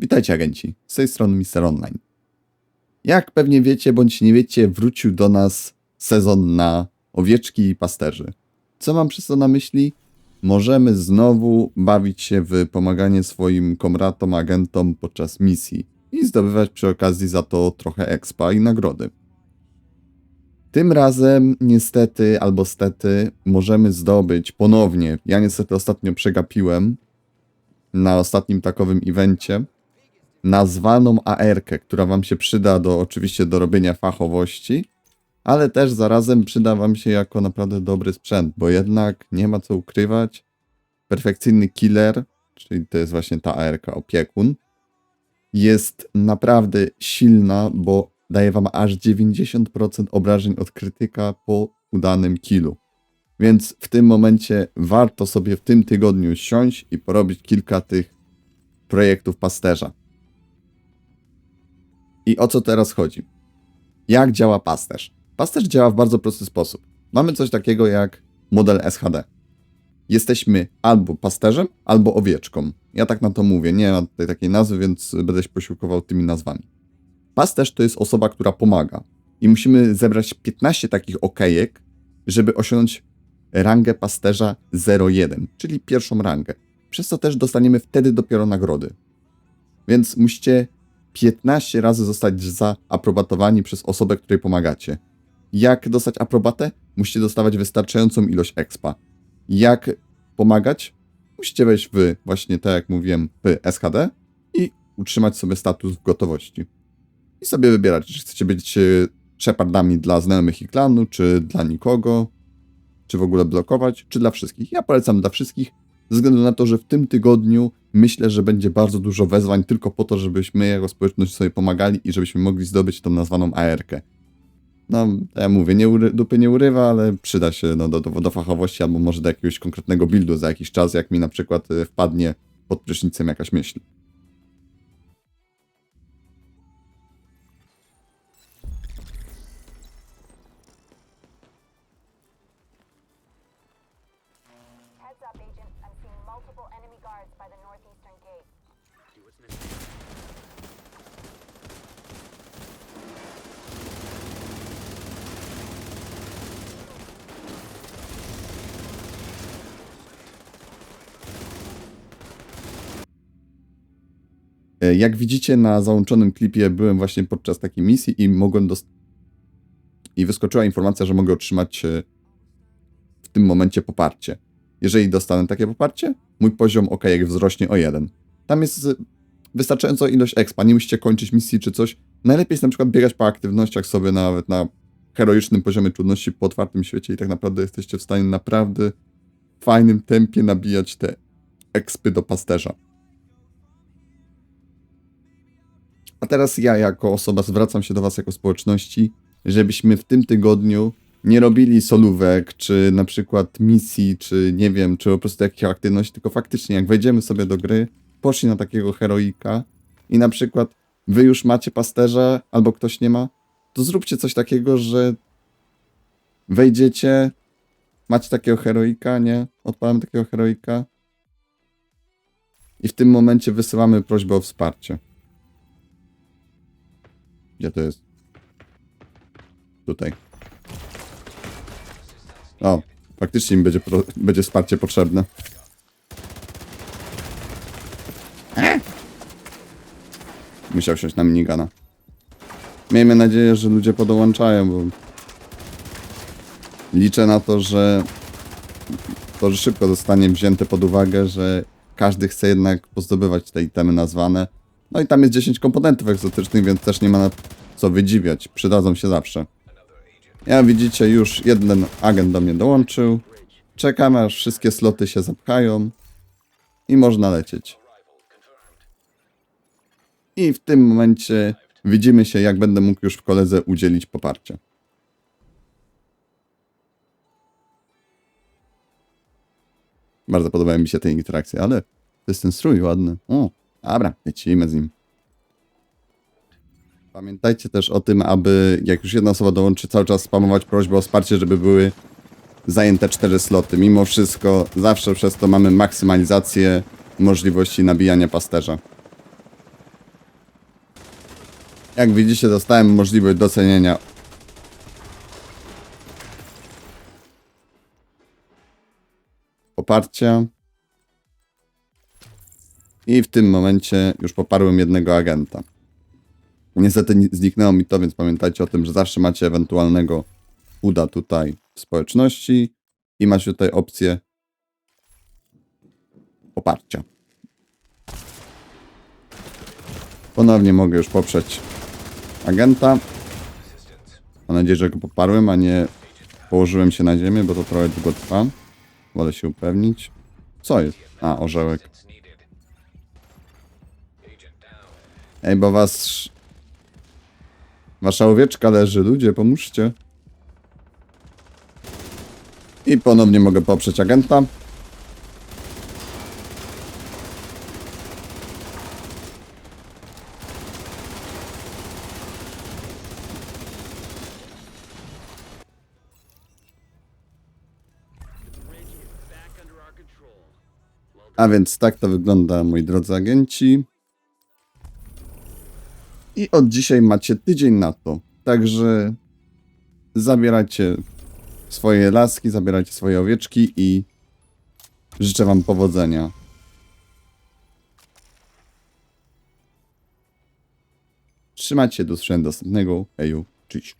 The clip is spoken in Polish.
Witajcie agenci, z tej strony Mister Online. Jak pewnie wiecie bądź nie wiecie, wrócił do nas sezon na owieczki i pasterzy. Co mam przez to na myśli? Możemy znowu bawić się w pomaganie swoim komratom, agentom podczas misji i zdobywać przy okazji za to trochę expa i nagrody. Tym razem niestety albo stety możemy zdobyć ponownie, ja niestety ostatnio przegapiłem na ostatnim takowym evencie, nazwaną AR-kę, która wam się przyda do oczywiście do robienia fachowości, ale też zarazem przyda wam się jako naprawdę dobry sprzęt, bo jednak nie ma co ukrywać, perfekcyjny killer, czyli to jest właśnie ta AR-ka opiekun, jest naprawdę silna, bo daje wam aż 90% obrażeń od krytyka po udanym killu. Więc w tym momencie warto sobie w tym tygodniu siąść i porobić kilka tych projektów pasterza. I o co teraz chodzi? Jak działa pasterz? Pasterz działa w bardzo prosty sposób. Mamy coś takiego jak model SHD. Jesteśmy albo pasterzem, albo owieczką. Ja tak na to mówię, nie ma tutaj takiej nazwy, więc będę się posiłkował tymi nazwami. Pasterz to jest osoba, która pomaga. I musimy zebrać 15 takich okejek, żeby osiągnąć rangę pasterza 01, czyli pierwszą rangę. Przez co też dostaniemy wtedy dopiero nagrody. Więc musicie 15 razy zostać zaaprobatowani przez osobę, której pomagacie. Jak dostać aprobatę? Musicie dostawać wystarczającą ilość expa. Jak pomagać? Musicie wejść w, właśnie tak jak mówiłem, w SHD i utrzymać sobie status w gotowości. I sobie wybierać, czy chcecie być e, Shepardami dla znajomych i klanu, czy dla nikogo, czy w ogóle blokować, czy dla wszystkich. Ja polecam dla wszystkich, ze względu na to, że w tym tygodniu myślę, że będzie bardzo dużo wezwań tylko po to, żebyśmy jako społeczność sobie pomagali i żebyśmy mogli zdobyć tą nazwaną AR-kę. No, ja mówię, nie ury, dupy nie urywa, ale przyda się no, do, do, do fachowości albo może do jakiegoś konkretnego buildu za jakiś czas, jak mi na przykład y, wpadnie pod prysznicem jakaś myśl. Multiple enemy guards by the northeastern gate. E, Jak widzicie na załączonym klipie byłem właśnie podczas takiej misji i mogłem dost... i wyskoczyła informacja, że mogę otrzymać e, w tym momencie poparcie. Jeżeli dostanę takie poparcie, mój poziom OK wzrośnie o jeden. Tam jest e, wystarczająco ilość expa, nie musicie kończyć misji czy coś. Najlepiej jest na przykład biegać po aktywnościach sobie nawet na heroicznym poziomie trudności po otwartym świecie i tak naprawdę jesteście w stanie naprawdę w fajnym tempie nabijać te expy do pasterza. A teraz ja, jako osoba, zwracam się do Was jako społeczności, żebyśmy w tym tygodniu nie robili solówek, czy na przykład misji, czy nie wiem, czy po prostu jakichś aktywności, tylko faktycznie, jak wejdziemy sobie do gry, poszli na takiego heroika i na przykład Wy już macie pasterza, albo ktoś nie ma, to zróbcie coś takiego, że wejdziecie, macie takiego heroika, nie? Odpalamy takiego heroika i w tym momencie wysyłamy prośbę o wsparcie. Gdzie to jest? Tutaj. O, faktycznie mi będzie, będzie wsparcie potrzebne. Musiał siąść na minigana. Miejmy nadzieję, że ludzie podołączają, bo liczę na to, że to, że szybko zostanie wzięte pod uwagę, że każdy chce jednak pozdobywać te itemy nazwane. No i tam jest 10 komponentów egzotycznych, więc też nie ma na co wydziwiać. Przydadzą się zawsze. Ja widzicie, już jeden agent do mnie dołączył. Czekam aż wszystkie sloty się zapchają i można lecieć. I w tym momencie widzimy się, jak będę mógł już w koledze udzielić poparcia. Bardzo podobają mi się te interakcje, ale to jest ten strój ładny. O, dobra, lecimy z nim. Pamiętajcie też o tym, aby jak już jedna osoba dołączy, cały czas spamować prośbę o wsparcie, żeby były zajęte cztery sloty. Mimo wszystko, zawsze przez to mamy maksymalizację możliwości nabijania pasterza. Jak widzicie, dostałem możliwość docenienia poparcia. I w tym momencie już poparłem jednego agenta. Niestety ni- zniknęło mi to, więc pamiętajcie o tym, że zawsze macie ewentualnego uda tutaj w społeczności i macie tutaj opcję poparcia. Ponownie mogę już poprzeć agenta. Mam nadzieję, że go poparłem, a nie położyłem się na ziemię, bo to trochę długo trwa. Wolę się upewnić. Co jest? A, orzełek. Ej, bo was... Wasza owieczka leży, ludzie, pomóżcie. I ponownie mogę poprzeć agenta. A więc tak to wygląda, moi drodzy agenci. I od dzisiaj macie tydzień na to. Także zabierajcie swoje laski, zabierajcie swoje owieczki i życzę wam powodzenia. Trzymajcie do usłyszenia następnego. Eju, cześć.